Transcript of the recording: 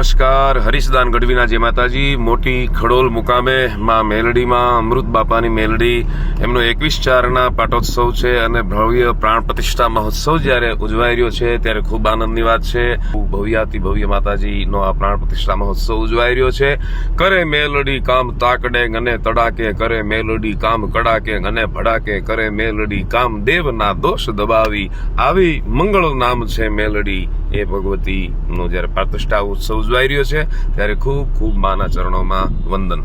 નમસ્કાર. હરીશદાન ગઢવીના જે માતાજી. મોટી ખડોલ મુકામે માં મેલડીમાં અમૃત બાપાની મેલડી. એમનો એકવીસ ચારના પાટોત્સવ છે અને ભવ્ય પ્રાણ પ્રતિષ્ઠા મહોત્સવ જ્યારે ઉજવાઈ રહ્યો છે ત્યારે ખૂબ આનંદની વાત છે. ભવ્યાતિ ભવ્ય માતાજીનો આ પ્રાણ પ્રતિષ્ઠા મહોત્સવ ઉજવાઈ રહ્યો છે. કરે મેલડી કામ તાકડે અને તડાકે, કરે મેલડી કામ કડાકે અને ભડાકે, કરે મેલડી કામ દેવના દોષ દબાવી. આવી મંગળ નામ છે મેલડી. એ ભગવતીનો જ્યારે પ્રતિષ્ઠા ઉત્સવ ઉજવાઈ રહ્યો છે. ત્યારે ખૂબ ખૂબ માના ચરણોમાં વંદન.